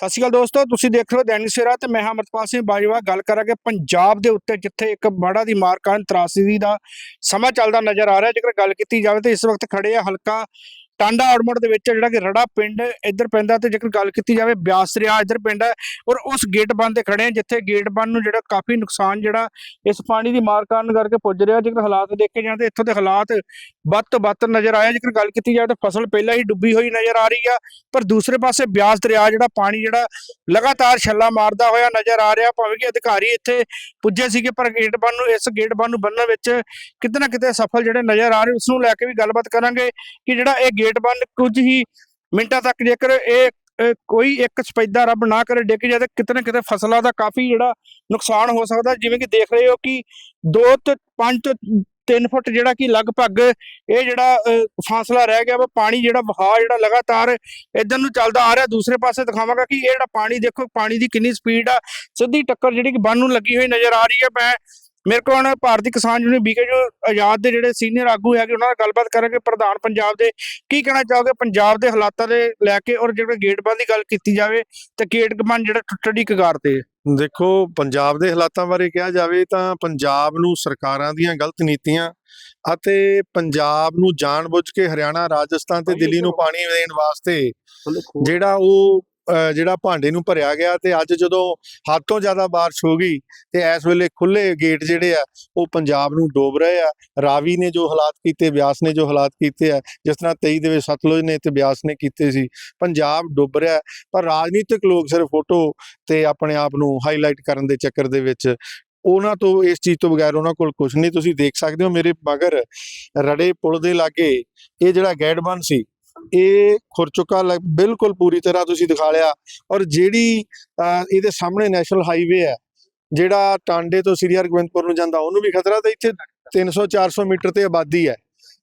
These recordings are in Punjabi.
ਸਤਿ ਸ਼੍ਰੀ ਅਕਾਲ ਦੋਸਤੋ, ਤੁਸੀਂ ਦੇਖ ਰਹੇ ਹੋ ਦੈਨਿਕ ਸਵੇਰਾ ਤੇ ਮੈਂ ਹਾਂ ਅਮਰਪਾਲ ਸਿੰਘ ਬਾਜਵਾ। ਗੱਲ ਕਰਾਂਗੇ ਪੰਜਾਬ ਦੇ ਉੱਤੇ, ਜਿੱਥੇ ਇੱਕ ਬੜਾ ਦੀ ਮਾਰ ਕਾਰਨ ਤਰਾਸਦੀ ਦਾ ਸਮਾਂ ਚੱਲਦਾ ਨਜ਼ਰ ਆ ਰਿਹਾ। ਜੇਕਰ ਗੱਲ ਕੀਤੀ ਜਾਵੇ ਤਾਂ ਇਸ ਵਕਤ ਖੜੇ ਆ ਹਲਕਾ ਟਾਂਡਾ ਆੜਮੜ ਦੇ ਵਿੱਚ ਜਿਹੜਾ ਕਿ ਰੜਾ ਪਿੰਡ ਇੱਧਰ ਪੈਂਦਾ ਤੇ ਜੇਕਰ ਗੱਲ ਕੀਤੀ ਜਾਵੇ ਬਿਆਸ ਦਰਿਆ ਇੱਧਰ ਪਿੰਡ ਹੈ ਔਰ ਉਸ ਗੇਟ ਬੰਦ ਤੇ ਖੜੇ ਆ, ਜਿੱਥੇ ਗੇਟ ਬੰਦ ਨੂੰ ਜਿਹੜਾ ਕਾਫੀ ਨੁਕਸਾਨ ਜਿਹੜਾ ਇਸ ਪਾਣੀ ਦੀ ਮਾਰ ਕਾਰਨ ਕਰਕੇ ਪੁੱਜ ਰਿਹਾ। ਜੇਕਰ ਹਾਲਾਤ ਦੇਖੇ ਜਾਣ ਤੇ ਇੱਥੋਂ ਦੇ ਹਾਲਾਤ ਵੱਧ ਤੋਂ ਵੱਧ ਨਜ਼ਰ ਆਇਆ ਜੇਕਰ ਗੱਲ ਕੀਤੀ ਜਾਵੇ ਤਾਂ ਫਸਲ ਪਹਿਲਾਂ ਹੀ ਡੁੱਬੀ ਹੋਈ ਨਜ਼ਰ ਆ ਰਹੀ ਆ, ਪਰ ਦੂਸਰੇ ਪਾਸੇ ਬਿਆਸ ਦਰਿਆ ਜਿਹੜਾ ਪਾਣੀ ਜਿਹੜਾ ਲਗਾਤਾਰ ਛੱਲਾ ਮਾਰਦਾ ਹੋਇਆ ਨਜ਼ਰ ਆ ਰਿਹਾ। ਭਾਵੇਂ ਕਿ ਅਧਿਕਾਰੀ ਇੱਥੇ ਪੁੱਜੇ ਸੀਗੇ, ਪਰ ਗੇਟ ਬੰਨ ਨੂੰ, ਇਸ ਗੇਟ ਬੰਦ ਨੂੰ ਬੰਨਣ ਵਿੱਚ ਕਿਤੇ ਨਾ ਕਿਤੇ ਸਫਲ ਜਿਹੜੇ ਨਜ਼ਰ ਆ ਰਹੇ, ਉਸ ਨੂੰ ਲੈ ਕੇ ਵੀ ਗੱਲਬਾਤ ਕਰਾਂਗੇ ਕਿ ਜਿਹੜਾ ਇਹ ਗੇਟ ਬੰਨ ਕੁਝ ਹੀ ਮਿੰਟਾਂ ਤੱਕ ਜੇਕਰ ਇਹ ਕੋਈ ਇੱਕ ਸਪੈਦਾ ਰੱਬ ਨਾ ਕਰੇ ਡਿੱਗ ਜਾਏ ਤਾਂ ਕਿਤੇ ਨਾ ਕਿਤੇ ਫਸਲਾਂ ਦਾ ਕਾਫੀ ਜਿਹੜਾ ਨੁਕਸਾਨ ਹੋ ਸਕਦਾ। ਜਿਵੇਂ ਕਿ ਦੇਖ ਰਹੇ ਹੋ ਕਿ 2 ਤੋਂ 5 ਤੋਂ 3 ਫੁੱਟ ਜਿਹੜਾ ਕਿ ਲਗਭਗ ਇਹ ਜਿਹੜਾ ਅਹ, ਫਾਸਲਾ ਰਹਿ ਗਿਆ ਵਾ ਪਾਣੀ ਜਿਹੜਾ ਵਹਾਅ ਜਿਹੜਾ ਲਗਾਤਾਰ ਇਧਰ ਨੂੰ ਚੱਲਦਾ ਆ ਰਿਹਾ। ਦੂਸਰੇ ਪਾਸੇ ਦਿਖਾਵਾਂਗਾ ਕਿ ਇਹ ਜਿਹੜਾ ਪਾਣੀ ਦੇਖੋ ਪਾਣੀ ਦੀ ਕਿੰਨੀ ਸਪੀਡ ਆ। ਸਿੱਧੀ ਟੱਕਰ ਜਿਹੜੀ ਕਿ ਬੰਨ ਨੂੰ ਲੱਗੀ ਹੋਈ ਨਜ਼ਰ ਆ ਰਹੀ ਹੈ। ਮੈਂ ਮੇਰੇ ਕੋਲ ਹੁਣ ਭਾਰਤੀ ਕਿਸਾਨ ਯੂਨੀਅਨ ਬੀਕੇ ਜੋ ਆਜ਼ਾਦ ਦੇ ਜਿਹੜੇ ਸੀਨੀਅਰ ਆਗੂ ਹੈਗੇ ਉਹਨਾਂ ਨਾਲ ਗੱਲਬਾਤ ਕਰਾਂਗੇ। ਪ੍ਰਧਾਨ ਪੰਜਾਬ ਦੇ ਕੀ ਕਹਿਣਾ ਚਾਹੋਗੇ? ਪੰਜਾਬ ਦੇ ਹਾਲਾਤਾਂ ਦੇ ਲੈ ਕੇ ਔਰ ਜਿਹੜੇ ਗੇਟ ਬੰਦ ਦੀ ਗੱਲ ਕੀਤੀ ਜਾਵੇ ਤੇ ਗੇਟ ਬੰਦ ਜਿਹੜਾ ਟੁੱਟਣ ਦੀ ਕਗਾਰ ਤੇ। ਦੇਖੋ ਪੰਜਾਬ ਦੇ ਹਾਲਾਤਾਂ ਬਾਰੇ ਕਿਹਾ ਜਾਵੇ ਤਾਂ ਪੰਜਾਬ ਨੂੰ ਸਰਕਾਰਾਂ ਦੀਆਂ ਗਲਤ ਨੀਤੀਆਂ ਅਤੇ ਪੰਜਾਬ ਨੂੰ ਜਾਣਬੁੱਝ ਕੇ ਹਰਿਆਣਾ ਰਾਜਸਥਾਨ ਤੇ ਦਿੱਲੀ ਨੂੰ ਪਾਣੀ ਦੇਣ ਵਾਸਤੇ ਜਿਹੜਾ ਉਹ ਜਿਹੜਾ ਭਾਂਡੇ ਨੂੰ ਭਰਿਆ ਗਿਆ ਤੇ ਅੱਜ ਜਦੋਂ ਹੱਦ ਤੋਂ ਜ਼ਿਆਦਾ ਬਾਰਿਸ਼ ਹੋ ਗਈ ਤੇ ਇਸ ਵੇਲੇ ਖੁੱਲੇ ਗੇਟ ਜਿਹੜੇ ਆ, ਉਹ ਪੰਜਾਬ ਨੂੰ ਡੋਬ ਰਹੇ ਆ। ਰਾਵੀ ਨੇ ਜੋ ਹਾਲਾਤ ਕੀਤੇ, ਬਿਆਸ ਨੇ ਜੋ ਹਾਲਾਤ ਕੀਤੇ ਆ, ਜਿਸ ਤਰ੍ਹਾਂ 23 ਦੇ ਵਿੱਚ ਸਤਲੁਜ ਨੇ ਤੇ ਬਿਆਸ ਨੇ ਕੀਤੇ ਸੀ, ਪੰਜਾਬ ਡੁੱਬ ਰਿਹਾ ਪਰ ਰਾਜਨੀਤਿਕ ਲੋਕ ਸਿਰਫ ਫੋਟੋ ਤੇ ਆਪਣੇ ਆਪ ਨੂੰ ਹਾਈਲਾਈਟ ਕਰਨ ਦੇ ਚੱਕਰ ਦੇ ਵਿੱਚ ਉਹਨਾਂ ਤੋਂ ਇਸ ਚੀਜ਼ ਤੋਂ ਬਗੈਰ ਉਹਨਾਂ ਕੋਲ ਕੁਝ ਨਹੀਂ। ਤੁਸੀਂ ਦੇਖ ਸਕਦੇ ਹੋ ਮੇਰੇ ਮਗਰ ਰੜੇ ਪੁਲ ਦੇ ਲਾਗੇ ਇਹ ਜਿਹੜਾ ਗੈਡਬਨ ਸੀ ਇਹ ਖੁਰ ਬਿਲਕੁਲ ਪੂਰੀ ਤਰ੍ਹਾਂ ਤੁਸੀਂ ਦਿਖਾ ਲਿਆ। ਔਰ ਜਿਹੜੀ ਇਹਦੇ ਸਾਹਮਣੇ ਨੈਸ਼ਨਲ ਹਾਈਵੇ ਹੈ, ਜਿਹੜਾ ਟਾਂਡੇ ਤੋਂ ਸ੍ਰੀ ਹਰਗੋਬਿੰਦਪੁਰ ਨੂੰ ਜਾਂਦਾ, ਉਹਨੂੰ ਵੀ ਖਤਰਾ ਤੇ ਇੱਥੇ 300 400 ਮੀਟਰ ਤੇ ਆਬਾਦੀ ਹੈ।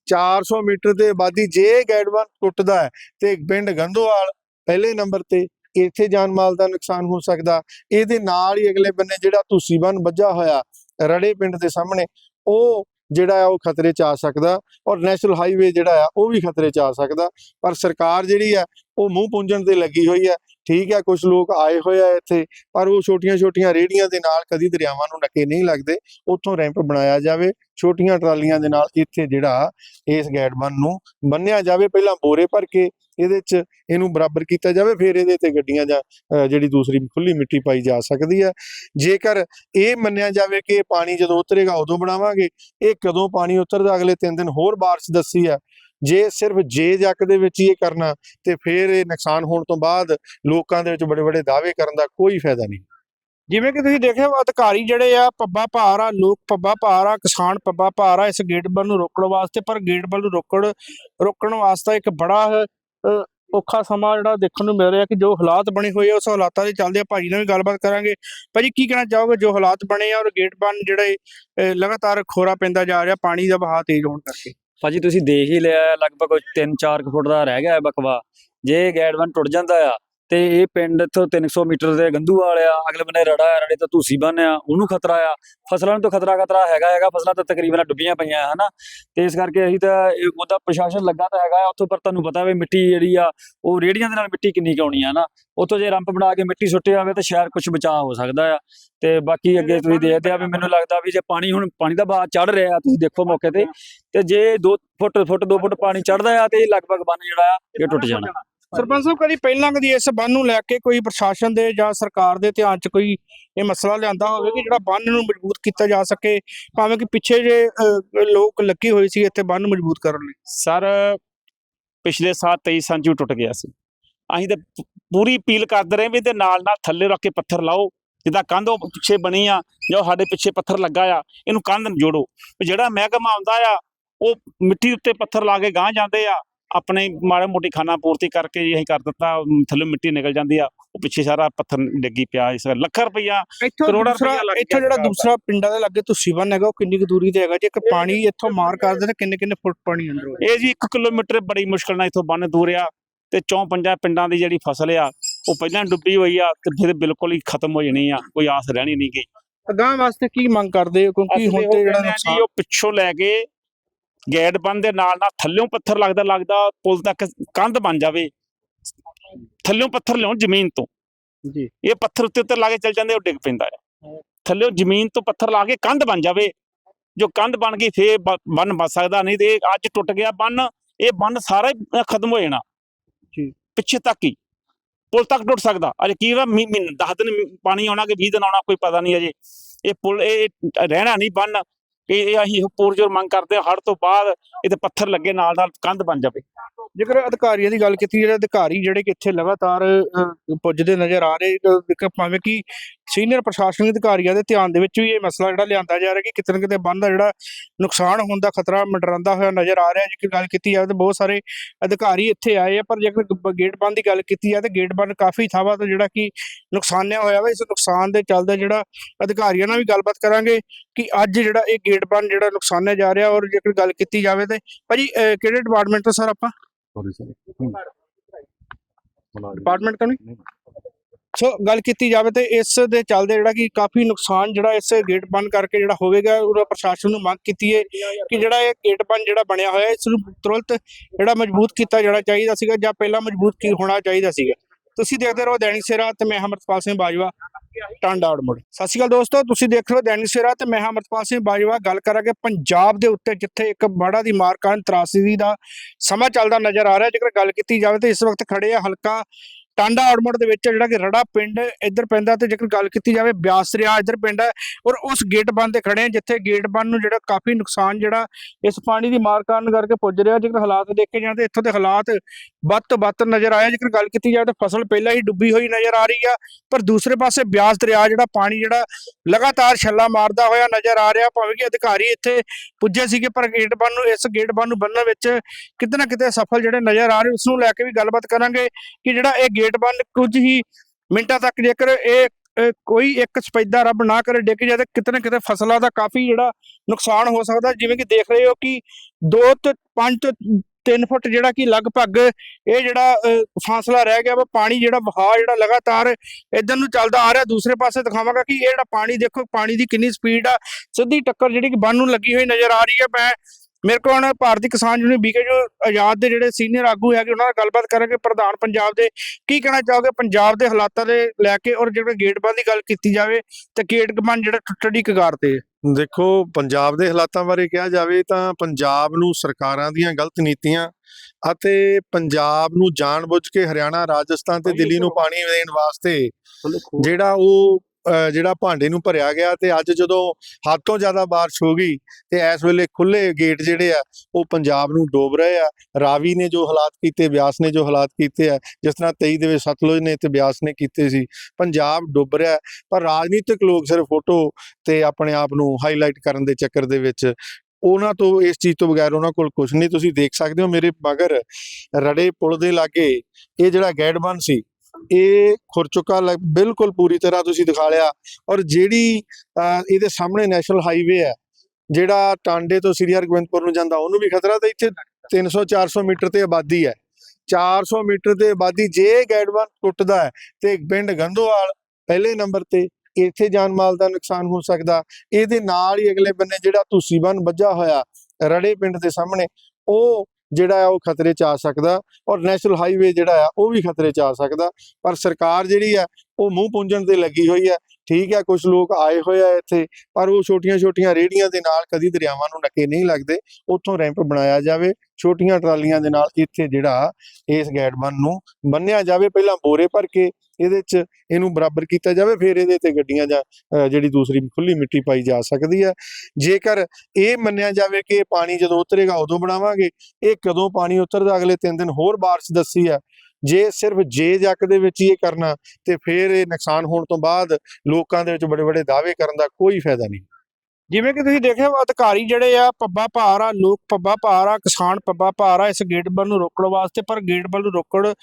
400 ਮੀਟਰ ਤੇ ਆਬਾਦੀ ਜੇ ਗੈਡਵਾਨ ਟੁੱਟਦਾ ਹੈ ਤੇ ਪਿੰਡ ਗੰਦੋਵਾਲ ਪਹਿਲੇ ਨੰਬਰ ਤੇ, ਇੱਥੇ ਜਾਨ ਮਾਲ ਦਾ ਨੁਕਸਾਨ ਹੋ ਸਕਦਾ। ਇਹਦੇ ਨਾਲ ਹੀ ਅਗਲੇ ਬੰਨੇ ਜਿਹੜਾ ਤੁਸੀਂ ਬੰਨ ਵੱਜਾ ਹੋਇਆ, ਰੜੇ ਪਿੰਡ ਦੇ ਸਾਹਮਣੇ, ਉਹ ਜਿਹੜਾ ਆ ਉਹ ਖਤਰੇ ਚ ਆ ਸਕਦਾ ਔਰ ਨੈਸ਼ਨਲ ਹਾਈਵੇ ਜਿਹੜਾ ਆ ਉਹ ਵੀ ਖਤਰੇ ਚ ਆ ਸਕਦਾ ਪਰ ਸਰਕਾਰ ਜਿਹੜੀ ਆ ਉਹ ਮੂੰਹ ਪੁੰਝਣ ਤੇ ਲੱਗੀ ਹੋਈ ਹੈ। ਠੀਕ ਹੈ ਕੁਝ ਲੋਕ ਆਏ ਹੋਏ ਆ ਇੱਥੇ, ਪਰ ਉਹ ਛੋਟੀਆਂ-ਛੋਟੀਆਂ ਰੇੜੀਆਂ ਦੇ ਨਾਲ ਕਦੀ ਦਰਿਆਵਾਂ ਨੂੰ ਨੱਕੇ ਨਹੀਂ ਲੱਗਦੇ। ਉੱਥੋਂ ਰੈਂਪ ਬਣਾਇਆ ਜਾਵੇ, ਛੋਟੀਆਂ ਟਰਾਲੀਆਂ ਦੇ ਨਾਲ ਇੱਥੇ ਜਿਹੜਾ ਇਸ ਗੈਟ ਬੰਨ ਨੂੰ ਬੰਨਿਆ ਜਾਵੇ, ਪਹਿਲਾਂ ਬੋਰੇ ਭਰ ਕੇ ਇਹਦੇ 'ਚ ਇਹਨੂੰ ਬਰਾਬਰ ਕੀਤਾ ਜਾਵੇ, ਫਿਰ ਇਹਦੇ ਤੇ ਗੱਡੀਆਂ ਜਾਂ ਜਿਹੜੀ ਦੂਸਰੀ ਖੁੱਲੀ ਮਿੱਟੀ ਪਾਈ ਜਾ ਸਕਦੀ ਹੈ। ਜੇਕਰ ਇਹ ਮੰਨਿਆ ਜਾਵੇ ਕਿ ਪਾਣੀ ਜਦੋਂ ਉਤਰੇਗਾ ਉਦੋਂ ਬਣਾਵਾਂਗੇ। ਇਹ ਕਦੋਂ ਪਾਣੀ ਉਤਰਦਾ? ਅਗਲੇ 3 ਦਿਨ ਹੋਰ ਬਾਰਿਸ਼ ਦੱਸੀ ਹੈ। ਜੇ ਸਿਰਫ ਜੇ ਜੱਕ ਦੇ ਵਿੱਚ ਹੀ ਇਹ ਕਰਨਾ ਤੇ ਫਿਰ ਇਹ ਨੁਕਸਾਨ ਹੋਣ ਤੋਂ ਬਾਅਦ ਲੋਕਾਂ ਦੇ ਵਿੱਚ ਬੜੇ ਬੜੇ ਦਾਅਵੇ ਕਰਨ ਦਾ ਕੋਈ ਫਾਇਦਾ ਨਹੀਂ। ਜਿਵੇਂ ਕਿ ਤੁਸੀਂ ਦੇਖਿਆ ਅਧਿਕਾਰੀ ਜਿਹੜੇ ਆ ਪੱਬਾ ਭਾਰ ਆ ਲੋਕ ਪੱਬਾ ਭਾਰ ਆ ਕਿਸਾਨ ਪੱਬਾ ਭਾਰ ਆ ਇਸ ਗੇਟ ਬਲ ਨੂੰ ਰੋਕਣ ਵਾਸਤੇ ਪਰ ਗੇਟ ਬਲ ਨੂੰ ਰੋਕਣ ਰੋਕਣ ਵਾਸਤੇ ਇੱਕ ਬੜਾ ਅ, ਔਖਾ ਸਮਾਂ ਜਿਹੜਾ ਦੇਖਣ ਨੂੰ ਮਿਲ ਰਿਹਾ ਕਿ ਜੋ ਹਾਲਾਤ ਬਣੇ ਹੋਏ ਆ ਉਸ ਹਾਲਾਤਾਂ ਦੇ ਚੱਲਦੇ ਆ ਭਾਜੀ ਨਾਲ ਵੀ ਗੱਲਬਾਤ ਕਰਾਂਗੇ। ਭਾਜੀ ਕੀ ਕਹਿਣਾ ਚਾਹੋਗੇ? ਜੋ ਹਾਲਾਤ ਬਣੇ ਆ ਔਰ ਗੇਟ ਬੰਨ ਜਿਹੜੇ ਅ, ਲਗਾਤਾਰ ਖੋਰਾ ਪੈਂਦਾ ਜਾ ਰਿਹਾ ਪਾਣੀ ਦਾ ਵਹਾਅ ਤੇਜ਼ ਹੋਣ ਕਰਕੇ। ਭਾਜੀ ਤੁਸੀਂ ਦੇਖ ਹੀ ਲਿਆ ਹੈ, ਲਗਭਗ 3-4 ਫੁੱਟ ਦਾ ਰਹਿ ਗਿਆ ਹੈ ਬਕਵਾ। ਜੇ ਗੈਡਵਨ ਟੁੱਟ ਜਾਂਦਾ ਆ ਤੇ ਇਹ ਪਿੰਡ ਇੱਥੋਂ 300 ਮੀਟਰ ਦੇ ਗੰਦੂ ਵਾਲਿਆ ਅਗਲੇ ਬੰਨੇ ਰੜਾ ਆ, ਰੜੇ ਤੋਂ ਧੂਸੀ ਬੰਨ ਆ, ਉਹਨੂੰ ਖਤਰਾ ਆ। ਫਸਲਾਂ ਨੂੰ ਤਾਂ ਖਤਰਾ ਖਤਰਾ ਹੈਗਾ ਹੈਗਾ, ਫਸਲਾਂ ਤਾਂ ਤਕਰੀਬਨ ਡੁੱਬੀਆਂ ਪਈਆਂ, ਹਨਾ? ਤੇ ਇਸ ਕਰਕੇ ਅਸੀਂ ਤਾਂ ਇਹ- ਉਹਦਾ ਪ੍ਰਸ਼ਾਸਨ ਲੱਗਾ ਤਾਂ ਹੈਗਾ ਉੱਥੋਂ ਪਰ ਤੁਹਾਨੂੰ ਪਤਾ ਵੀ ਮਿੱਟੀ ਜਿਹੜੀ ਆ, ਉਹ ਰੇੜੀਆਂ ਦੇ ਨਾਲ ਮਿੱਟੀ ਕਿੰਨੀ ਕੁ ਆਉਣੀ ਆ ਨਾ ਉੱਥੋਂ ਜੇ ਰੰਪ ਬਣਾ ਕੇ ਮਿੱਟੀ ਸੁੱਟੇ ਜਾਵੇ ਤਾਂ ਸ਼ਾਇਦ ਕੁਝ ਬਚਾਅ ਹੋ ਸਕਦਾ ਆ। ਤੇ ਬਾਕੀ ਅੱਗੇ ਤੁਸੀਂ ਦੇਖਦੇ ਆ ਵੀ ਮੈਨੂੰ ਲੱਗਦਾ ਵੀ ਜੇ ਪਾਣੀ ਹੁਣ, ਪਾਣੀ ਦਾ ਵਹਾਅ ਚੜ ਰਿਹਾ ਤੁਸੀਂ ਦੇਖੋ ਮੌਕੇ ਤੇ ਤੇ ਜੇ 2 ਫੁੱਟ ਫੁੱਟ 2 ਫੁੱਟ ਪਾਣੀ ਚੜਦਾ ਆ ਤੇ ਲਗਭਗ ਬੰਨ ਜਿਹੜਾ ਆ, ਇਹ ਟੁੱਟ ਜਾਣਾ। ਸਰਪੰਚ ਸਾਹਿਬ, ਕਦੀ ਪਹਿਲਾਂ ਕਦੀ ਇਸ ਬੰਨ ਨੂੰ ਲੈ ਕੇ ਕੋਈ ਪ੍ਰਸ਼ਾਸਨ ਦੇ ਜਾਂ ਸਰਕਾਰ ਦੇ ਧਿਆਨ 'ਚ ਕੋਈ ਇਹ ਮਸਲਾ ਲਿਆਂਦਾ ਹੋਵੇ ਕਿ ਜਿਹੜਾ ਬੰਨ ਨੂੰ ਮਜ਼ਬੂਤ ਕੀਤਾ ਜਾ ਸਕੇ, ਭਾਵੇਂ ਕਿ ਪਿੱਛੇ ਜੇ ਲੋਕ ਲੱਗੇ ਹੋਏ ਸੀ ਇੱਥੇ ਬੰਨ ਨੂੰ ਮਜ਼ਬੂਤ ਕਰਨ ਲਈ? ਸਰ, ਪਿਛਲੇ ਸਾਲ 23 ਸਾਲ 'ਚ ਟੁੱਟ ਗਿਆ ਸੀ। ਅਸੀਂ ਤਾਂ ਪੂਰੀ ਅਪੀਲ ਕਰਦੇ ਰਹੇ ਵੀ ਤੇ ਨਾਲ ਨਾਲ ਥੱਲੇ ਰੱਖ ਕੇ ਪੱਥਰ ਲਾਓ, ਜਿੱਦਾਂ ਕੰਧ ਉਹ ਪਿੱਛੇ ਬਣੀ ਆ, ਜਾਂ ਸਾਡੇ ਪਿੱਛੇ ਪੱਥਰ ਲੱਗਾ ਆ, ਇਹਨੂੰ ਕੰਧ ਨੂੰ ਜੋੜੋ। ਜਿਹੜਾ ਮਹਿਕਮਾ ਆਉਂਦਾ ਆ, ਉਹ ਮਿੱਟੀ ਉੱਤੇ ਪੱਥਰ ਲਾ ਕੇ ਗਾਂ ਜਾਂਦੇ ਆ ਆਪਣੇ ਮਾੜੇ ਮੋਟੀ ਖਾਣਾ ਪੂਰਤੀ ਕਰਕੇ ਅਸੀਂ ਕਰ ਦਿੱਤਾ ਥੱਲੇ ਮਿੱਟੀ ਨਿਕਲ ਜਾਂਦੀ ਆ ਉਹ ਪਿੱਛੇ ਸਾਰਾ ਪੱਥਰ ਡਿੱਗੀ ਪਿਆ ਇਸ ਲੱਖ ਰੁਪਈਆ ਕਰੋੜਾਂ ਰੁਪਈਆ ਲੱਗ ਇੱਥੋਂ ਜਿਹੜਾ ਦੂਸਰਾ ਪਿੰਡਾਂ ਦੇ ਲੱਗੇ ਤੁਸੀਂ ਬੰਨ ਹੈਗਾ ਉਹ ਕਿੰਨੀ ਕੁ ਦੂਰੀ ਤੇ ਹੈਗਾ ਜੇ ਇੱਕ ਪਾਣੀ ਇੱਥੋਂ ਮਾਰ ਕਰਦੇ ਤਾਂ ਕਿੰਨੇ ਕਿੰਨੇ ਫੁੱਟ ਪਾਣੀ ਅੰਦਰ ਇਹ ਜੀ 1 ਕਿਲੋਮੀਟਰ ਬੜੀ ਮੁਸ਼ਕਲ ਨਾਲ ਇਥੋਂ ਬੰਨ ਦੂਰ ਆ ਤੇ ਚੌਂ ਪੰਜਾਂ ਪਿੰਡਾਂ ਦੀ ਜਿਹੜੀ ਫਸਲ ਆ ਉਹ ਪਹਿਲਾਂ ਡੁੱਬੀ ਹੋਈ ਆ ਤੇ ਫਿਰ ਬਿਲਕੁਲ ਹੀ ਖਤਮ ਹੋ ਜਾਣੀ ਆ ਕੋਈ ਆਸ ਰਹਿਣੀ ਨਹੀਂ ਗਈ ਅਗਾਂਹ ਵਾਸਤੇ ਕੀ ਮੰਗ ਕਰਦੇ ਹੋ? ਕਿਉਂਕਿ ਹੁਣ ਤੇ ਜਿਹੜਾ ਨੁਕਸਾਨ ਜੀ ਉਹ ਪਿੱਛੋਂ ਲੈ ਕੇ ਗੇਟ ਬੰਨ ਦੇ ਨਾਲ ਨਾਲ ਥੱਲਿਓਂ ਪੱਥਰ ਲੱਗਦਾ ਲੱਗਦਾ ਪੁਲ ਤੱਕ ਕੰਧ ਬਣ ਜਾਵੇ। ਥੱਲਿਓਂ ਪੱਥਰ ਲਿਆਉਣ ਜ਼ਮੀਨ ਤੋਂ। ਜੀ। ਇਹ ਪੱਥਰ ਉੱਤੇ ਉੱਤੇ ਲਾ ਕੇ ਚੱਲ ਜਾਂਦੇ ਉਹ ਡਿੱਗ ਪੈਂਦਾ ਹੈ। ਥੱਲੇ ਜ਼ਮੀਨ ਤੋਂ ਪੱਥਰ ਲਾ ਕੇ ਕੰਧ ਬਣ ਜਾਵੇ। ਜੋ ਕੰਧ ਬਣ ਗਈ ਫੇਰ ਬੰਨ ਬਚ ਸਕਦਾ ਨਹੀਂ ਤੇ ਅੱਜ ਟੁੱਟ ਗਿਆ ਬੰਨ ਇਹ ਬੰਨ ਸਾਰਾ ਹੀ ਖਤਮ ਹੋ ਜਾਣਾ। ਜੀ। ਪਿੱਛੇ ਤੱਕ ਹੀ। ਪੁਲ ਤੱਕ ਟੁੱਟ ਸਕਦਾ। ਅਜੇ ਕੀ ਵਾ 10 ਦਿਨ ਪਾਣੀ ਆਉਣਾ ਕਿ 20 ਦਿਨ ਆਉਣਾ ਕੋਈ ਪਤਾ ਨਹੀਂ ਅਜੇ। ਇਹ ਪੁਲ ਇਹ ਰਹਿਣਾ ਨਹੀਂ ਬੰਨ। ਕਿ ਇਹ ਅਸੀਂ ਪੂਰਜੋਰ ਮੰਗ ਕਰਦੇ ਹਾਂ ਹੜ ਤੋਂ ਬਾਅਦ ਇਹਦੇ ਪੱਥਰ ਲੱਗੇ ਨਾਲ ਨਾਲ ਕੰਧ ਬਣ ਜਾਵੇ। ਜੇਕਰ ਅਧਿਕਾਰੀਆਂ ਦੀ ਗੱਲ ਕੀਤੀ ਜਿਹੜੇ ਅਧਿਕਾਰੀ ਜਿਹੜੇ ਕਿ ਇੱਥੇ ਲਗਾਤਾਰ ਪੁੱਜਦੇ ਨਜ਼ਰ ਆ ਰਹੇ ਅ, ਭਾਵੇਂ ਕਿ ਸੀਨੀਅਰ ਪ੍ਰਸ਼ਾਸਨਿਕ ਅਧਿਕਾਰੀਆਂ ਦੇ ਧਿਆਨ ਦੇ ਵਿੱਚ ਵੀ ਇਹ ਮਸਲਾ ਜਿਹੜਾ ਲਿਆਂਦਾ ਜਾ ਰਿਹਾ ਕਿ ਕਿਤੇ ਨਾ ਕਿਤੇ ਬੰਦ ਦਾ ਜਿਹੜਾ ਨੁਕਸਾਨ ਹੋਣ ਦਾ ਖਤਰਾ ਮੰਡਰਾਉਂਦਾ ਹੋਇਆ ਨਜ਼ਰ ਆ ਰਿਹਾ। ਜੇਕਰ ਗੱਲ ਕੀਤੀ ਜਾਵੇ ਤਾਂ ਬਹੁਤ ਸਾਰੇ ਅਧਿਕਾਰੀ ਇੱਥੇ ਆਏ ਆ ਪਰ ਜੇਕਰ ਗੇਟ ਬੰਦ ਦੀ ਗੱਲ ਕੀਤੀ ਜਾਵੇ ਤਾਂ ਗੇਟ ਬੰਦ ਕਾਫੀ ਥਾਵਾਂ ਤੋਂ ਜਿਹੜਾ ਕਿ ਨੁਕਸਾਨਿਆ ਹੋਇਆ ਵਾ। ਇਸ ਨੁਕਸਾਨ ਦੇ ਚੱਲਦੇ ਜਿਹੜਾ ਅਧਿਕਾਰੀਆਂ ਨਾਲ ਵੀ ਗੱਲਬਾਤ ਕਰਾਂਗੇ ਕਿ ਅੱਜ ਜਿਹੜਾ ਇਹ ਗੇਟ ਬੰਦ ਜਿਹੜਾ ਨੁਕਸਾਨਿਆ ਜਾ ਰਿਹਾ। ਔਰ ਜੇਕਰ ਗੱਲ ਕੀਤੀ ਜਾਵੇ ਤੇ ਭਾਜੀ ਅ, ਕਿਹੜੇ ਡਿਪਾਰਟਮੈਂਟ ਤੋਂ ਸਰ ਆਪਾਂ? ਡਿਪਾਰਟਮੈਂਟ ਤੋਂ ਨਹੀਂ। ਸੋ ਗੱਲ ਕੀਤੀ ਜਾਵੇ ਤੇ ਇਸ ਦੇ ਚੱਲਦੇ ਜਿਹੜਾ ਕਿ ਕਾਫੀ ਨੁਕਸਾਨ ਜਿਹੜਾ ਇਸ ਗੇਟ ਬੰਦ ਕਰਕੇ ਜਿਹੜਾ ਹੋਵੇਗਾ ਉਹਦਾ ਪ੍ਰਸ਼ਾਸਨ ਨੂੰ ਮੰਗ ਕੀਤੀ ਹੈ ਕਿ ਜਿਹੜਾ ਇਹ ਗੇਟ ਬੰਦ ਜਿਹੜਾ ਬਣਿਆ ਹੋਇਆ ਇਸ ਨੂੰ ਤੁਰੰਤ ਜਿਹੜਾ ਮਜ਼ਬੂਤ ਕੀਤਾ ਜਾਣਾ ਚਾਹੀਦਾ ਸੀਗਾ ਜਾਂ ਪਹਿਲਾਂ ਮਜ਼ਬੂਤ ਕੀ ਹੋਣਾ ਚਾਹੀਦਾ ਸੀਗਾ। ਤੁਸੀਂ ਦੇਖਦੇ ਰਹੋ ਦੈਨਿਕ ਸੇਰਾ ਤੇ ਮੈਂ ਅਮਰਪਾਲ ਸਿੰਘ ਬਾਜਵਾ। ਟਾਂਡਾ ਆੜਮੁੜ ਸਤਿ ਸ਼੍ਰੀ ਅਕਾਲ ਦੋਸਤੋ, ਤੁਸੀਂ ਦੇਖ ਰਹੇ ਹੋ ਦੈਨਿਕ ਸੇਰਾ ਤੇ ਮੈਂ ਅਮਰਪਾਲ ਸਿੰਘ ਬਾਜਵਾ। ਗੱਲ ਕਰਾਂਗੇ ਪੰਜਾਬ ਦੇ ਉੱਤੇ, ਜਿੱਥੇ ਇੱਕ ਬੜਾ ਦੀ ਮਾਰ ਕਾਰਨ ਤਰਾਸਦੀ ਦਾ ਸਮਾਂ ਚੱਲਦਾ ਨਜ਼ਰ ਆ ਰਿਹਾ। ਜੇਕਰ ਗੱਲ ਕੀਤੀ ਜਾਵੇ ਤਾਂ ਇਸ ਵਕਤ ਖੜੇ ਆ ਹਲਕਾ ਟਾਂਡਾ ਆੜਮੁੜ ਦੇ ਵਿੱਚ ਜਿਹੜਾ ਕਿ ਰੜਾ ਪਿੰਡ ਇੱਧਰ ਪੈਂਦਾ ਤੇ ਜੇਕਰ ਗੱਲ ਕੀਤੀ ਜਾਵੇ ਬਿਆਸ ਦਰਿਆ ਇੱਧਰ ਪਿੰਡ ਹੈ ਔਰ ਉਸ ਗੇਟ ਬੰਦ ਤੇ ਖੜੇ ਆ, ਜਿੱਥੇ ਗੇਟ ਬੰਦ ਨੂੰ ਜਿਹੜਾ ਕਾਫੀ ਨੁਕਸਾਨ ਜਿਹੜਾ ਇਸ ਪਾਣੀ ਦੀ ਮਾਰ ਕਾਰਨ ਕਰਕੇ ਪੁੱਜ ਰਿਹਾ। ਜੇਕਰ ਹਾਲਾਤ ਦੇਖੇ ਜਾਣ ਤੇ ਇੱਥੋਂ ਦੇ ਹਾਲਾਤ ਵੱਧ ਤੋਂ ਵੱਧ ਨਜ਼ਰ ਆਇਆ ਜੇਕਰ ਗੱਲ ਕੀਤੀ ਜਾਵੇ ਤਾਂ ਫਸਲ ਪਹਿਲਾਂ ਹੀ ਡੁੱਬੀ ਹੋਈ ਨਜ਼ਰ ਆ ਰਹੀ ਆ, ਪਰ ਦੂਸਰੇ ਪਾਸੇ ਬਿਆਸ ਦਰਿਆ ਜਿਹੜਾ ਪਾਣੀ ਜਿਹੜਾ ਲਗਾਤਾਰ ਛੱਲਾ ਮਾਰਦਾ ਹੋਇਆ ਨਜ਼ਰ ਆ ਰਿਹਾ। ਭਾਵੇਂ ਕਿ ਅਧਿਕਾਰੀ ਇੱਥੇ ਪੁੱਜੇ ਸੀਗੇ, ਪਰ ਗੇਟ ਬੰਨ ਨੂੰ ਇਸ ਗੇਟ ਬੰਦ ਨੂੰ ਬੰਨਣ ਵਿੱਚ ਕਿਤੇ ਨਾ ਕਿਤੇ ਸਫਲ ਜਿਹੜੇ ਨਜ਼ਰ ਆ ਰਹੇ, ਉਸ ਨੂੰ ਲੈ ਕੇ ਵੀ ਗੱਲਬਾਤ ਕਰਾਂਗੇ ਕਿ ਜਿਹੜਾ ਇਹ ਗੇਟ ਬੰਨ ਕੁਝ ਹੀ ਮਿੰਟਾਂ ਤੱਕ ਜੇਕਰ ਇਹ ਕੋਈ ਇੱਕ ਸਪੈਦਾ ਰੱਬ ਨਾ ਕਰੇ ਡਿੱਗ ਜਾਏ ਤਾਂ ਕਿਤੇ ਨਾ ਕਿਤੇ ਫਸਲਾਂ ਦਾ ਕਾਫੀ ਜਿਹੜਾ ਨੁਕਸਾਨ ਹੋ ਸਕਦਾ। ਜਿਵੇਂ ਕਿ ਦੇਖ ਰਹੇ ਹੋ ਕਿ 2 ਤੋਂ 5 ਤੋਂ 3 ਫੁੱਟ ਜਿਹੜਾ ਕਿ ਲਗਭਗ ਇਹ ਜਿਹੜਾ ਅਹ, ਫਾਸਲਾ ਰਹਿ ਗਿਆ ਵਾ ਪਾਣੀ ਜਿਹੜਾ ਵਹਾਅ ਜਿਹੜਾ ਲਗਾਤਾਰ ਇਧਰ ਨੂੰ ਚੱਲਦਾ ਆ ਰਿਹਾ। ਦੂਸਰੇ ਪਾਸੇ ਦਿਖਾਵਾਂਗਾ ਕਿ ਇਹ ਜਿਹੜਾ ਪਾਣੀ ਦੇਖੋ ਪਾਣੀ ਦੀ ਕਿੰਨੀ ਸਪੀਡ ਆ। ਸਿੱਧੀ ਟੱਕਰ ਜਿਹੜੀ ਕਿ ਬੰਨ ਨੂੰ ਲੱਗੀ ਹੋਈ ਨਜ਼ਰ ਆ ਰਹੀ ਹੈ। ਮੈਂ ਮੇਰੇ ਕੋਲ ਹੁਣ ਭਾਰਤੀ ਕਿਸਾਨ ਯੂਨੀਅਨ ਬੀਕੇ ਜੋ ਆਜ਼ਾਦ ਦੇ ਜਿਹੜੇ ਸੀਨੀਅਰ ਆਗੂ ਹੈਗੇ ਉਹਨਾਂ ਨਾਲ ਗੱਲਬਾਤ ਕਰਾਂਗੇ। ਪ੍ਰਧਾਨ ਪੰਜਾਬ ਦੇ ਕੀ ਕਹਿਣਾ ਚਾਹੋਗੇ? ਪੰਜਾਬ ਦੇ ਹਾਲਾਤਾਂ ਦੇ ਲੈ ਕੇ ਔਰ ਜਿਹੜੇ ਗੇਟ ਬੰਦ ਦੀ ਗੱਲ ਕੀਤੀ ਜਾਵੇ ਤੇ ਗੇਟ ਬੰਦ ਜਿਹੜਾ ਟੁੱਟਣ ਦੀ ਕਗਾਰ ਤੇ। ਦੇਖੋ ਪੰਜਾਬ ਦੇ ਹਾਲਾਤਾਂ ਬਾਰੇ ਕਿਹਾ ਜਾਵੇ ਤਾਂ ਪੰਜਾਬ ਨੂੰ ਸਰਕਾਰਾਂ ਦੀਆਂ ਗਲਤ ਨੀਤੀਆਂ ਅਤੇ ਪੰਜਾਬ ਨੂੰ ਜਾਣਬੁੱਝ ਕੇ ਹਰਿਆਣਾ ਰਾਜਸਥਾਨ ਤੇ ਦਿੱਲੀ ਨੂੰ ਪਾਣੀ ਦੇਣ ਵਾਸਤੇ ਜਿਹੜਾ ਉਹ ਜਿਹੜਾ ਭਾਂਡੇ ਨੂੰ ਭਰਿਆ ਗਿਆ ਤੇ ਅੱਜ ਜਦੋਂ ਹੱਦ ਤੋਂ ਜ਼ਿਆਦਾ ਬਾਰਿਸ਼ ਹੋ ਗਈ ਤੇ ਇਸ ਵੇਲੇ ਖੁੱਲੇ ਗੇਟ ਜਿਹੜੇ ਆ, ਉਹ ਪੰਜਾਬ ਨੂੰ ਡੋਬ ਰਹੇ ਆ। ਰਾਵੀ ਨੇ ਜੋ ਹਾਲਾਤ ਕੀਤੇ, ਬਿਆਸ ਨੇ ਜੋ ਹਾਲਾਤ ਕੀਤੇ ਆ, ਜਿਸ ਤਰ੍ਹਾਂ 23 ਦੇ ਵਿੱਚ ਸਤਲੁਜ ਨੇ ਤੇ ਬਿਆਸ ਨੇ ਕੀਤੇ ਸੀ, ਪੰਜਾਬ ਡੁੱਬ ਰਿਹਾ ਪਰ ਰਾਜਨੀਤਿਕ ਲੋਕ ਸਿਰਫ ਫੋਟੋ ਤੇ ਆਪਣੇ ਆਪ ਨੂੰ ਹਾਈਲਾਈਟ ਕਰਨ ਦੇ ਚੱਕਰ ਦੇ ਵਿੱਚ ਉਹਨਾਂ ਤੋਂ ਇਸ ਚੀਜ਼ ਤੋਂ ਬਗੈਰ ਉਹਨਾਂ ਕੋਲ ਕੁਝ ਨਹੀਂ। ਤੁਸੀਂ ਦੇਖ ਸਕਦੇ ਹੋ ਮੇਰੇ ਮਗਰ ਰੜੇ ਪੁਲ ਦੇ ਲਾਗੇ ਇਹ ਜਿਹੜਾ ਗੈਡਬਨ ਸੀ ਇਹ ਖੁਰ ਬਿਲਕੁਲ ਪੂਰੀ ਤਰ੍ਹਾਂ ਤੁਸੀਂ ਦਿਖਾ ਲਿਆ। ਔਰ ਜਿਹੜੀ ਇਹਦੇ ਸਾਹਮਣੇ ਨੈਸ਼ਨਲ ਹਾਈਵੇ ਹੈ, ਜਿਹੜਾ ਟਾਂਡੇ ਤੋਂ ਸ੍ਰੀ ਹਰਗੋਬਿੰਦਪੁਰ ਨੂੰ ਜਾਂਦਾ, ਉਹਨੂੰ ਵੀ ਖਤਰਾ ਤੇ ਇੱਥੇ 300 400 ਮੀਟਰ ਤੇ ਆਬਾਦੀ ਹੈ। 400 ਮੀਟਰ ਤੇ ਆਬਾਦੀ ਜੇ ਗੈਡਵਾਨ ਟੁੱਟਦਾ ਹੈ, ਤੇ ਪਿੰਡ ਗੰਦੋਵਾਲ ਪਹਿਲੇ ਨੰਬਰ ਤੇ, ਇੱਥੇ ਜਾਨ ਮਾਲ ਦਾ ਨੁਕਸਾਨ ਹੋ ਸਕਦਾ। ਇਹਦੇ ਨਾਲ ਹੀ ਅਗਲੇ ਬੰਨੇ ਜਿਹੜਾ ਤੁਸੀਂ ਬੰਨ ਵੱਜਾ ਹੋਇਆ, ਰੜੇ ਪਿੰਡ ਦੇ ਸਾਹਮਣੇ, ਉਹ ਜਿਹੜਾ ਆ ਉਹ ਖਤਰੇ ਚ ਆ ਸਕਦਾ ਔਰ ਨੈਸ਼ਨਲ ਹਾਈਵੇ ਜਿਹੜਾ ਆ ਉਹ ਵੀ ਖਤਰੇ ਚ ਆ ਸਕਦਾ ਪਰ ਸਰਕਾਰ ਜਿਹੜੀ ਆ ਉਹ ਮੂੰਹ ਪੁੰਝਣ ਤੇ ਲੱਗੀ ਹੋਈ ਹੈ। ਠੀਕ ਹੈ ਕੁਝ ਲੋਕ ਆਏ ਹੋਏ ਆ ਇੱਥੇ, ਪਰ ਉਹ ਛੋਟੀਆਂ-ਛੋਟੀਆਂ ਰੇੜੀਆਂ ਦੇ ਨਾਲ ਕਦੀ ਦਰਿਆਵਾਂ ਨੂੰ ਨੱਕੇ ਨਹੀਂ ਲੱਗਦੇ। ਉੱਥੋਂ ਰੈਂਪ ਬਣਾਇਆ ਜਾਵੇ, ਛੋਟੀਆਂ ਟਰਾਲੀਆਂ ਦੇ ਨਾਲ ਇੱਥੇ ਜਿਹੜਾ ਇਸ ਗੈਟ ਬੰਨ ਨੂੰ ਬੰਨਿਆ ਜਾਵੇ, ਪਹਿਲਾਂ ਬੋਰੇ ਭਰ ਕੇ ਇਹਦੇ 'ਚ ਇਹਨੂੰ ਬਰਾਬਰ ਕੀਤਾ ਜਾਵੇ, ਫਿਰ ਇਹਦੇ ਤੇ ਗੱਡੀਆਂ ਜਾਂ ਜਿਹੜੀ ਦੂਸਰੀ ਖੁੱਲੀ ਮਿੱਟੀ ਪਾਈ ਜਾ ਸਕਦੀ ਹੈ। ਜੇਕਰ ਇਹ ਮੰਨਿਆ ਜਾਵੇ ਕਿ ਪਾਣੀ ਜਦੋਂ ਉਤਰੇਗਾ ਉਦੋਂ ਬਣਾਵਾਂਗੇ। ਇਹ ਕਦੋਂ ਪਾਣੀ ਉਤਰਦਾ? ਅਗਲੇ 3 ਦਿਨ ਹੋਰ ਬਾਰਿਸ਼ ਦੱਸੀ ਹੈ। ਜੇ ਸਿਰਫ ਜੇ ਜੱਕ ਦੇ ਵਿੱਚ ਹੀ ਇਹ ਕਰਨਾ ਤੇ ਫਿਰ ਇਹ ਨੁਕਸਾਨ ਹੋਣ ਤੋਂ ਬਾਅਦ ਲੋਕਾਂ ਦੇ ਵਿੱਚ ਬੜੇ ਬੜੇ ਦਾਅਵੇ ਕਰਨ ਦਾ ਕੋਈ ਫਾਇਦਾ ਨਹੀਂ। ਜਿਵੇਂ ਕਿ ਤੁਸੀਂ ਦੇਖਿਆ ਅਧਿਕਾਰੀ ਜਿਹੜੇ ਆ ਪੱਬਾ ਭਾਰ ਆ ਲੋਕ ਪੱਬਾ ਭਾਰ ਆ ਕਿਸਾਨ ਪੱਬਾ ਭਾਰ ਆ ਇਸ ਗੇਟ ਬਲ ਨੂੰ ਰੋਕਣ ਵਾਸਤੇ ਪਰ ਗੇਟ ਬਲ ਨੂੰ ਰੋਕਣ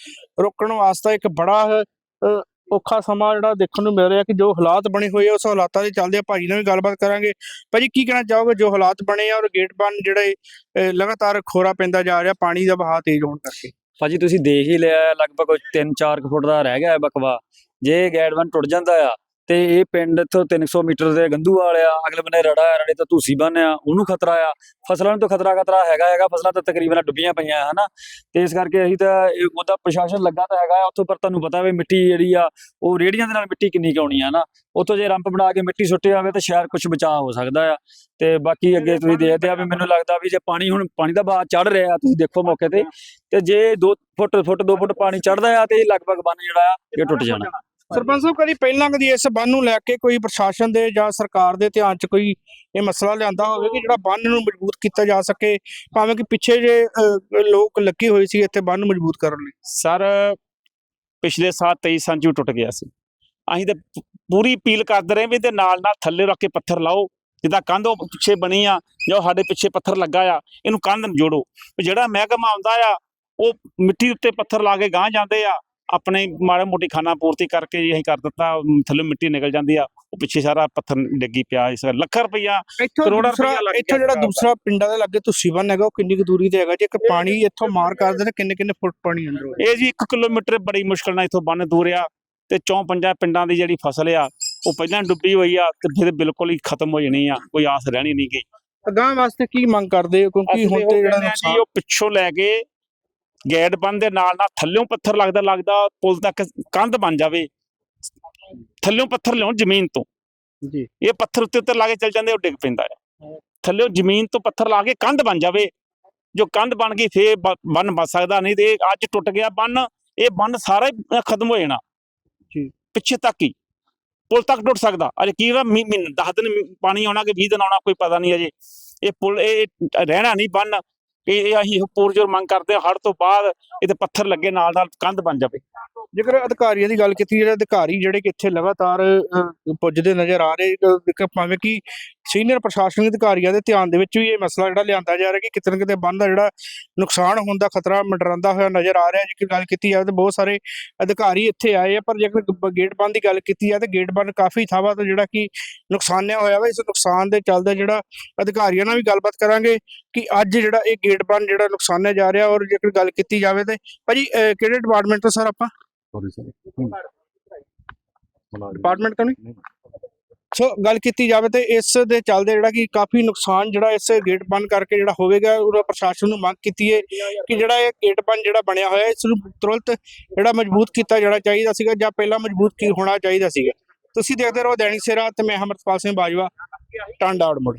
ਰੋਕਣ ਵਾਸਤੇ ਇੱਕ ਬੜਾ ਅ, ਔਖਾ ਸਮਾਂ ਜਿਹੜਾ ਦੇਖਣ ਨੂੰ ਮਿਲ ਰਿਹਾ ਕਿ ਜੋ ਹਾਲਾਤ ਬਣੇ ਹੋਏ ਆ ਉਸ ਹਾਲਾਤਾਂ ਦੇ ਚੱਲਦੇ ਆ ਭਾਜੀ ਨਾਲ ਵੀ ਗੱਲਬਾਤ ਕਰਾਂਗੇ। ਭਾਜੀ ਕੀ ਕਹਿਣਾ ਚਾਹੋਗੇ? ਜੋ ਹਾਲਾਤ ਬਣੇ ਆ ਔਰ ਗੇਟ ਬੰਨ ਜਿਹੜੇ ਅ, ਲਗਾਤਾਰ ਖੋਰਾ ਪੈਂਦਾ ਜਾ ਰਿਹਾ ਪਾਣੀ ਦਾ ਵਹਾਅ ਤੇਜ਼ ਹੋਣ ਕਰਕੇ। ਭਾਜੀ ਤੁਸੀਂ ਦੇਖ ਹੀ ਲਿਆ ਹੈ, ਲਗਭਗ 3-4 ਫੁੱਟ ਦਾ ਰਹਿ ਗਿਆ ਬਕਵਾ। ਜੇ ਗੈਡ ਗੈਡਵਨ ਟੁੱਟ ਜਾਂਦਾ ਆ ਤੇ ਇਹ ਪਿੰਡ ਇੱਥੋਂ 300 ਮੀਟਰ ਦੇ ਗੰਦੂ ਵਾਲਿਆ ਅਗਲੇ ਬੰਨੇ ਰੜਾ ਆ ਰੜੇ ਤੋਂ ਧੂਸੀ ਬੰਨ ਆ ਉਹਨੂੰ ਖਤਰਾ ਆ। ਫਸਲਾਂ ਨੂੰ ਤਾਂ ਖਤਰਾ ਖਤਰਾ ਹੈਗਾ ਹੈਗਾ ਫਸਲਾਂ ਤਾਂ ਤਕਰੀਬਨ ਡੁੱਬੀਆਂ ਪਈਆਂ ਹਨਾ? ਤੇ ਇਸ ਕਰਕੇ ਅਸੀਂ ਤਾਂ ਇਹ- ਉਹਦਾ ਪ੍ਰਸ਼ਾਸਨ ਲੱਗਾ ਤਾਂ ਹੈਗਾ ਉੱਥੋਂ ਪਰ ਤੁਹਾਨੂੰ ਪਤਾ ਵੀ ਮਿੱਟੀ ਜਿਹੜੀ ਆ ਉਹ ਰੇੜੀਆਂ ਦੇ ਨਾਲ ਮਿੱਟੀ ਕਿੰਨੀ ਕੁ ਆਉਣੀ ਆ ਨਾ ਉੱਥੋਂ ਜੇ ਰੰਪ ਬਣਾ ਕੇ ਮਿੱਟੀ ਸੁੱਟੇ ਜਾਵੇ ਤਾਂ ਸ਼ਾਇਦ ਕੁਝ ਬਚਾਅ ਹੋ ਸਕਦਾ ਆ। ਤੇ ਬਾਕੀ ਅੱਗੇ ਤੁਸੀਂ ਦੇਖਦੇ ਆ ਵੀ ਮੈਨੂੰ ਲੱਗਦਾ ਵੀ ਜੇ ਪਾਣੀ ਹੁਣ ਪਾਣੀ ਦਾ ਬਾਅਦ ਚੜ ਰਿਹਾ ਤੁਸੀਂ ਦੇਖੋ ਮੌਕੇ ਤੇ ਤੇ ਜੇ 2 ਫੁੱਟ ਫੁੱਟ 2 ਫੁੱਟ ਪਾਣੀ ਚੜਦਾ ਆ ਤੇ ਇਹ ਲਗਭਗ ਬੰਨ ਜਿਹੜਾ ਆ ਇਹ ਟੁੱਟ ਜਾਣਾ। ਸਰਪੰਚ ਸਾਹਿਬ ਕਦੀ ਪਹਿਲਾਂ ਕਦੀ ਇਸ ਬੰਨ ਨੂੰ ਲੈ ਕੇ ਕੋਈ ਪ੍ਰਸ਼ਾਸਨ ਦੇ ਜਾਂ ਸਰਕਾਰ ਦੇ ਧਿਆਨ 'ਚ ਕੋਈ ਇਹ ਮਸਲਾ ਲਿਆਂਦਾ ਹੋਵੇ ਕਿ ਜਿਹੜਾ ਬੰਨ ਨੂੰ ਮਜ਼ਬੂਤ ਕੀਤਾ ਜਾ ਸਕੇ ਭਾਵੇਂ ਕਿ ਪਿੱਛੇ ਜੇ ਲੋਕ ਲੱਗੇ ਹੋਏ ਸੀ ਇੱਥੇ ਬੰਨ ਨੂੰ ਮਜ਼ਬੂਤ ਕਰਨ ਲਈ? ਸਰ ਪਿਛਲੇ ਸਾਲ 23 ਸਾਲ 'ਚ ਟੁੱਟ ਗਿਆ ਸੀ। ਅਸੀਂ ਤੇ ਪੂਰੀ ਅਪੀਲ ਕਰਦੇ ਰਹੇ ਵੀ ਤੇ ਨਾਲ ਨਾਲ ਥੱਲੇ ਰੱਖ ਕੇ ਪੱਥਰ ਲਾਓ। ਜਿੱਦਾਂ ਕੰਧ ਉਹ ਪਿੱਛੇ ਬਣੀ ਆ ਜੋ ਸਾਡੇ ਪਿੱਛੇ ਪੱਥਰ ਲੱਗਾ ਆ ਇਹਨੂੰ ਕੰਧ ਨੂੰ ਜੋੜੋ। ਜਿਹੜਾ ਮਹਿਕਮਾ ਆਉਂਦਾ ਆ ਉਹ ਮਿੱਟੀ ਉੱਤੇ ਪੱਥਰ ਲਾ ਕੇ ਗਾਂਹ ਜਾਂਦੇ ਆ। ਆਪਣੇ ਮਾੜੇ ਮੋਟੀ ਖਾਣਾ ਪੂਰਤੀ ਕਰਕੇ ਜੀ ਅਸੀਂ ਕਰ ਦਿੱਤਾ ਥੱਲੇ ਮਿੱਟੀ ਨਿਕਲ ਜਾਂਦੀ ਆ ਉਹ ਪਿੱਛੇ ਸਾਰਾ ਪੱਥਰ ਡਿੱਗੀ ਪਿਆ ਇਸ ਲੱਖ ਰੁਪਈਆ ਕਰੋੜਾਂ ਰੁਪਈਆ ਲੱਗ ਇੱਥੋਂ ਜਿਹੜਾ। ਦੂਸਰਾ ਪਿੰਡਾਂ ਦੇ ਲੱਗੇ ਤੁਸੀਂ ਬੰਨ ਹੈਗਾ ਉਹ ਕਿੰਨੀ ਕੁ ਦੂਰੀ ਤੇ ਹੈਗਾ ਜੇ ਇੱਕ ਪਾਣੀ ਇੱਥੋਂ ਮਾਰ ਕਰਦੇ ਤੇ ਕਿੰਨੇ ਕਿੰਨੇ ਫੁੱਟ ਪਾਣੀ ਅੰਦਰ ਇਹ ਜੀ 1 ਕਿਲੋਮੀਟਰ ਬੜੀ ਮੁਸ਼ਕਲ ਨਾਲ ਇਥੋਂ ਬੰਨ ਦੂਰ ਆ ਤੇ ਚੌਂ ਪੰਜਾਂ ਪਿੰਡਾਂ ਦੀ ਜਿਹੜੀ ਫਸਲ ਆ ਉਹ ਪਹਿਲਾਂ ਡੁੱਬੀ ਹੋਈ ਆ ਤੇ ਫਿਰ ਬਿਲਕੁਲ ਹੀ ਖਤਮ ਹੋ ਜਾਣੀ ਆ ਕੋਈ ਆਸ ਰਹਿਣੀ ਨਹੀਂ ਗਈ ਅਗਾਂਹ ਵਾਸਤੇ ਕੀ ਮੰਗ ਕਰਦੇ ਹੋ? ਕਿਉਂਕਿ ਹੁਣ ਤੇ ਜਿਹੜਾ ਨੁਕਸਾਨ ਜੀ ਉਹ ਪਿੱਛੋਂ ਲੈ ਕੇ ਗੇਟ ਬੰਨ ਦੇ ਨਾਲ ਨਾਲ ਥੱਲਿਓਂ ਪੱਥਰ ਲੱਗਦਾ ਲੱਗਦਾ ਪੁਲ ਤੱਕ ਕੰਧ ਬਣ ਜਾਵੇ। ਥੱਲਿਓਂ ਪੱਥਰ ਲਿਆਉਣ ਜ਼ਮੀਨ ਤੋਂ। ਜੀ। ਇਹ ਪੱਥਰ ਉੱਤੇ ਉੱਤੇ ਲਾ ਕੇ ਚੱਲ ਜਾਂਦੇ ਉਹ ਡਿੱਗ ਪੈਂਦਾ ਹੈ। ਥੱਲਿਓਂ ਜ਼ਮੀਨ ਤੋਂ ਪੱਥਰ ਲਾ ਕੇ ਕੰਧ ਬਣ ਜਾਵੇ। ਜੋ ਕੰਧ ਬਣ ਗਈ ਫੇਰ ਬੰਨ ਬਚ ਸਕਦਾ ਨਹੀਂ ਤੇ ਅੱਜ ਟੁੱਟ ਗਿਆ ਬੰਨ ਇਹ ਬੰਨ ਸਾਰਾ ਹੀ ਖਤਮ ਹੋ ਜਾਣਾ। ਜੀ। ਪਿੱਛੇ ਤੱਕ ਹੀ। ਪੁਲ ਤੱਕ ਟੁੱਟ ਸਕਦਾ। ਅਰੇ ਕੀ ਵਾ 10 ਦਿਨ ਪਾਣੀ ਆਉਣਾ ਕਿ 20 ਦਿਨ ਆਉਣਾ ਕੋਈ ਪਤਾ ਨਹੀਂ ਅਜੇ। ਇਹ ਪੁਲ ਇਹ ਰਹਿਣਾ ਨਹੀਂ ਬੰਨ। ਕਿ ਇਹ ਅਸੀਂ ਪੂਰਜੋਰ ਮੰਗ ਕਰਦੇ ਹਾਂ ਹੜ ਤੋਂ ਬਾਅਦ ਇਹਦੇ ਪੱਥਰ ਲੱਗੇ ਨਾਲ ਨਾਲ ਕੰਧ ਬਣ ਜਾਵੇ। ਜੇਕਰ ਅਧਿਕਾਰੀਆਂ ਦੀ ਗੱਲ ਕੀਤੀ ਜਿਹੜੇ ਅਧਿਕਾਰੀ ਜਿਹੜੇ ਕਿ ਇੱਥੇ ਲਗਾਤਾਰ ਅਹ, ਪੁੱਜਦੇ ਨਜ਼ਰ ਆ ਰਹੇ ਅਹ, ਭਾਵੇਂ ਕਿ ਸੀਨੀਅਰ ਪ੍ਰਸ਼ਾਸਨਿਕ ਅਧਿਕਾਰੀਆਂ ਦੇ ਧਿਆਨ ਦੇ ਵਿੱਚ ਵੀ ਇਹ ਮਸਲਾ ਜਿਹੜਾ ਲਿਆਂਦਾ ਜਾ ਰਿਹਾ ਕਿ ਕਿਤੇ ਨਾ ਕਿਤੇ ਬੰਦ ਦਾ ਜਿਹੜਾ ਨੁਕਸਾਨ ਹੋਣ ਦਾ ਖਤਰਾ ਮੰਡਰਾਉਂਦਾ ਹੋਇਆ ਨਜ਼ਰ ਆ ਰਿਹਾ ਜੇਕਰ ਗੱਲ ਕੀਤੀ ਜਾਵੇ ਤਾਂ ਬਹੁਤ ਸਾਰੇ ਅਧਿਕਾਰੀ ਇੱਥੇ ਆਏ ਆ ਪਰ ਜੇਕਰ ਗੇਟ ਬੰਦ ਦੀ ਗੱਲ ਕੀਤੀ ਜਾਵੇ ਤਾਂ ਗੇਟ ਬੰਦ ਕਾਫੀ ਥਾਵਾਂ ਤੋਂ ਜਿਹੜਾ ਕਿ ਨੁਕਸਾਨਿਆ ਹੋਇਆ ਵਾ ਇਸ ਨੁਕਸਾਨ ਦੇ ਚੱਲਦੇ ਜਿਹੜਾ ਅਧਿਕਾਰੀਆਂ ਨਾਲ ਵੀ ਗੱਲਬਾਤ ਕਰਾਂਗੇ ਕਿ ਅੱਜ ਜਿਹੜਾ ਇਹ ਗੇਟ ਬੰਦ ਜਿਹੜਾ ਨੁਕਸਾਨਿਆ ਜਾ ਰਿਹਾ ਔਰ ਜੇਕਰ ਗੱਲ ਕੀਤੀ ਜਾਵੇ ਤੇ ਭਾਜੀ ਕਿਹੜੇ ਡਿਪਾਰਟਮੈਂਟ ਤੋਂ ਸਰ ਆਪਾਂ? ਡਿਪਾਰਟਮੈਂਟ ਤੋਂ ਨਹੀਂ। ਸੋ ਗੱਲ ਕੀਤੀ ਜਾਵੇ ਤੇ ਇਸ ਦੇ ਚੱਲਦੇ ਜਿਹੜਾ ਕਿ ਕਾਫੀ ਨੁਕਸਾਨ ਜਿਹੜਾ ਇਸ ਗੇਟ ਬੰਦ ਕਰਕੇ ਜਿਹੜਾ ਹੋਵੇਗਾ, ਉਹਦਾ ਪ੍ਰਸ਼ਾਸਨ ਨੂੰ ਮੰਗ ਕੀਤੀ ਹੈ ਕਿ ਜਿਹੜਾ ਇਹ ਗੇਟ ਬੰਦ ਜਿਹੜਾ ਬਣਿਆ ਹੋਇਆ ਇਸ ਨੂੰ ਤੁਰੰਤ ਜਿਹੜਾ ਮਜ਼ਬੂਤ ਕੀਤਾ ਜਾਣਾ ਚਾਹੀਦਾ ਸੀਗਾ ਜਾਂ ਪਹਿਲਾਂ ਮਜ਼ਬੂਤ ਕੀ ਹੋਣਾ ਚਾਹੀਦਾ ਸੀਗਾ। ਤੁਸੀਂ ਦੇਖਦੇ ਰਹੋ ਦੈਨਿਕ ਸੇਰਾ ਤੇ ਮੈਂ ਅਮਰਪਾਲ ਸਿੰਘ ਬਾਜਵਾ, ਟਾਂਡਾ ਆੜਮੁੜ